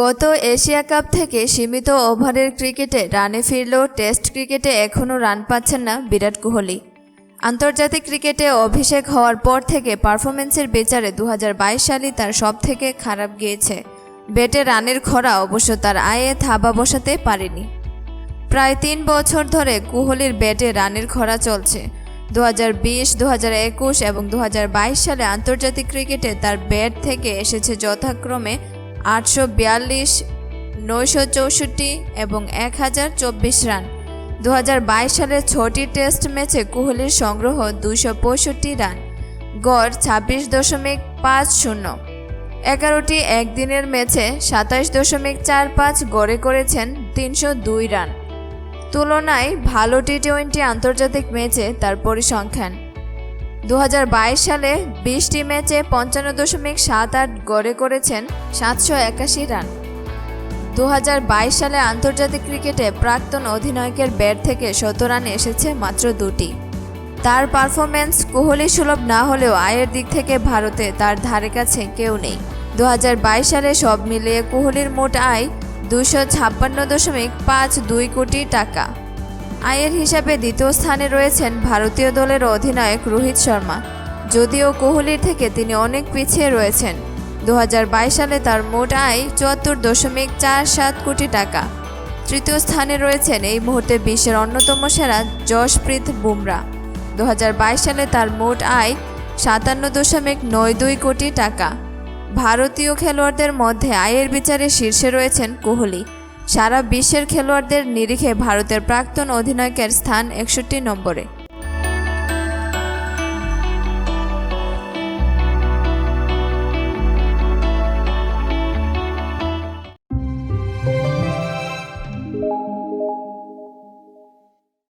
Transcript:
গত Asia cup থেকে সীমিত ওভারের ক্রিকেটে রানে ফিরলেও টেস্ট ক্রিকেটে এখনও রান পাচ্ছেন না বিরাট কোহলি। আন্তর্জাতিক ক্রিকেটে অভিষেক হওয়ার পর থেকে পারফরমেন্সের বিচারে দু সালই তার সব থেকে খারাপ গিয়েছে। ব্যাটে রানের খরা অবশ্য তার আয়ে থাবা বসাতে পারেনি। প্রায় তিন বছর ধরে কোহলির ব্যাটে রানের খরা চলছে। দু হাজার বিশ দু হাজার একুশ এবং দু হাজার বাইশ সালে আন্তর্জাতিক ক্রিকেটে তার ব্যাট থেকে এসেছে যথাক্রমে আটশো বিয়াল্লিশ, নয়শো চৌষট্টি এবং এক হাজার চব্বিশ রান। দু হাজার বাইশ সালে ছটি টেস্ট ম্যাচে কোহলির সংগ্রহ দুশো পঁয়ষট্টি রান। গড় ছাব্বিশ দশমিক পাঁচ শূন্য। এগারোটি একদিনের ম্যাচে সাতাশ দশমিক চার পাঁচ গড়ে করেছেন তিনশো দুই রান। তুলনায় ভালো টি টোয়েন্টি আন্তর্জাতিক ম্যাচে তার পরিসংখ্যান। দু হাজার বাইশ সালে বিশটি ম্যাচে পঞ্চান্ন দশমিক সাত আট গড়ে করেছেন সাতশো একাশি রান। দু হাজার বাইশ সালে আন্তর্জাতিক ক্রিকেটে প্রাক্তন অধিনায়কের ব্যাট থেকে শত রান এসেছে মাত্র দুটি। তার পারফরম্যান্স কোহলি সুলভ না হলেও আয়ের দিক থেকে ভারতে তার ধারে কাছে কেউ নেই। দু হাজার বাইশ সালে সব মিলিয়ে কোহলির মোট আয় দুশো ছাপ্পান্ন দশমিক পাঁচ দুই কোটি টাকা। আয়ের হিসাবে দ্বিতীয় স্থানে রয়েছেন ভারতীয় দলের অধিনায়ক রোহিত শর্মা। যদিও কোহলির থেকে তিনি অনেক পিছিয়ে রয়েছেন। দু হাজার বাইশ সালে তার মোট আয় চুয়াত্তর দশমিক চার সাত কোটি টাকা। তৃতীয় স্থানে রয়েছেন এই মুহূর্তে বিশ্বের অন্যতম সেরা যশপ্রীত বুমরা। দু হাজার বাইশ সালে তার মোট আয় সাতান্ন দশমিক নয় দুই কোটি টাকা। ভারতীয় খেলোয়াড়দের মধ্যে আয়ের বিচারে শীর্ষে রয়েছেন কোহলি। সারা বিশ্বের খেলোয়াড়দের নিরিখে ভারতের প্রাক্তন অধিনায়কের স্থান একষট্টি নম্বরে।